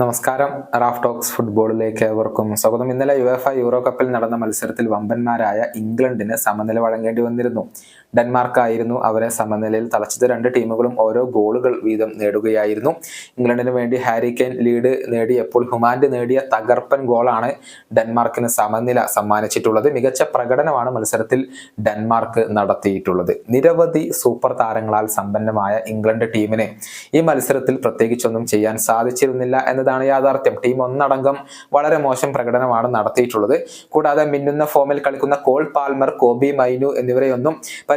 നമസ്കാരം. Raf talks ഫുട്ബോളിലേക്ക് ഏവർക്കും സ്വാഗതം. ഇന്നലെ യു യുഎഫ യൂറോ കപ്പിൽ നടന്ന മത്സരത്തിൽ വമ്പന്മാരായ ഇംഗ്ലണ്ടിന് സമനില വഴങ്ങേണ്ടി വന്നിരുന്നു. ഡെൻമാർക്കായിരുന്നു അവരെ സമനിലയിൽ തളച്ചത്. രണ്ട് ടീമുകളും ഓരോ ഗോളുകൾ വീതം നേടുകയായിരുന്നു. ഇംഗ്ലണ്ടിന് വേണ്ടി ഹാരി കെയ്ൻ ലീഡ് നേടിയപ്പോൾ ഹുമാൻഡ് നേടിയ തകർപ്പൻ ഗോളാണ് ഡെൻമാർക്കിന് സമനില സമ്മാനിച്ചിട്ടുള്ളത്. മികച്ച പ്രകടനമാണ് മത്സരത്തിൽ ഡെൻമാർക്ക് നടത്തിയിട്ടുള്ളത്. നിരവധി സൂപ്പർ താരങ്ങളാൽ സമ്പന്നമായ ഇംഗ്ലണ്ട് ടീമിന് ഈ മത്സരത്തിൽ പ്രത്യേകിച്ചൊന്നും ചെയ്യാൻ സാധിച്ചിരുന്നില്ല എന്നതാണ് യാഥാർത്ഥ്യം. ടീം ഒന്നടങ്കം വളരെ മോശം പ്രകടനമാണ് നടത്തിയിട്ടുള്ളത്. കൂടാതെ മിന്നുന്ന ഫോമിൽ കളിക്കുന്ന കോൾ പാൽമർ കോബി മൈനു എന്നിവരെയൊന്നും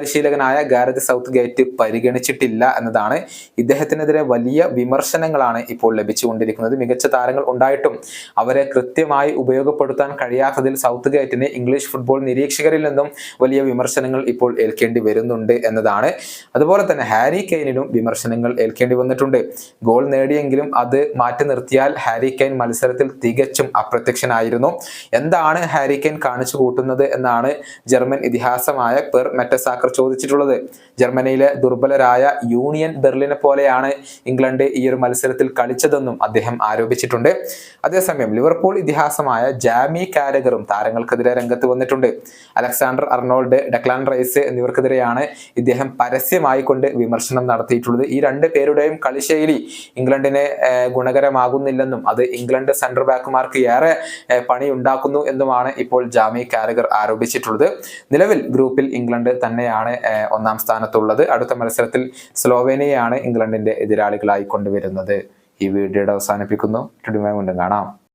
പരിശീലകനായ ഗാരത് സൗത്ത് ഗേറ്റ് പരിഗണിച്ചിട്ടില്ല എന്നതാണ് ഇദ്ദേഹത്തിനെതിരെ വലിയ വിമർശനങ്ങളാണ് ഇപ്പോൾ ലഭിച്ചുകൊണ്ടിരിക്കുന്നത്. മികച്ച താരങ്ങൾ ഉണ്ടായിട്ടും അവരെ കൃത്യമായി ഉപയോഗപ്പെടുത്താൻ കഴിയാത്തതിൽ സൗത്ത് ഗേറ്റിന് ഇംഗ്ലീഷ് ഫുട്ബോൾ നിരീക്ഷകരിൽ നിന്നും വലിയ വിമർശനങ്ങൾ ഇപ്പോൾ ഏൽക്കേണ്ടി വരുന്നുണ്ട് എന്നതാണ്. അതുപോലെ തന്നെ ഹാരി കെയ്നിനും വിമർശനങ്ങൾ ഏൽക്കേണ്ടി വന്നിട്ടുണ്ട്. ഗോൾ നേടിയെങ്കിലും അത് മാറ്റി നിർത്തിയാൽ ഹാരി കെയ്ൻ മത്സരത്തിൽ തികച്ചും അപ്രത്യക്ഷനായിരുന്നു. എന്താണ് ഹാരി കെയ്ൻ കാണിച്ചു കൂട്ടുന്നത് എന്നാണ് ജർമ്മൻ ഇതിഹാസമായ പെർ മെറ്റസാക്കർ ചോദിച്ചിട്ടുള്ളത്. ജർമ്മനിയിലെ ദുർബലരായ യൂണിയൻ ബെർലിനെ പോലെയാണ് ഇംഗ്ലണ്ട് ഈ ഒരു മത്സരത്തിൽ കളിച്ചതെന്നും അദ്ദേഹം ആരോപിച്ചിട്ടുണ്ട്. അതേസമയം ലിവർപൂൾ ഇതിഹാസമായ ജാമി കാരഗറും താരങ്ങൾക്കെതിരെ രംഗത്ത് വന്നിട്ടുണ്ട്. അലക്സാണ്ടർ അർണോൾഡ് ഡെക്ലാൻ റൈസ് എന്നിവർക്കെതിരെയാണ് ഇദ്ദേഹം പരസ്യമായി കൊണ്ട് വിമർശനം നടത്തിയിട്ടുള്ളത്. ഈ രണ്ട് പേരുടെയും കളിശൈലി ഇംഗ്ലണ്ടിനെ ഗുണകരമാകുന്നില്ലെന്നും അത് ഇംഗ്ലണ്ട് സെൻട്രൽ ബാക്കുമാർക്ക് ഏറെ പണിയുണ്ടാക്കുന്നു എന്നുമാണ് ഇപ്പോൾ ജാമി കാരഗർ ആരോപിച്ചിട്ടുള്ളത്. നിലവിൽ ഗ്രൂപ്പിൽ ഇംഗ്ലണ്ട് തന്നെയാണ് ഏർ, ഒന്നാം സ്ഥാനത്തുള്ളത്. അടുത്ത മത്സരത്തിൽ സ്ലോവേനിയയാണ് ഇംഗ്ലണ്ടിന്റെ എതിരാളികളായി കൊണ്ടുവരുന്നത്. ഈ വീഡിയോയുടെ അവസാനിപ്പിക്കുന്നു. വീണ്ടും കാണാം.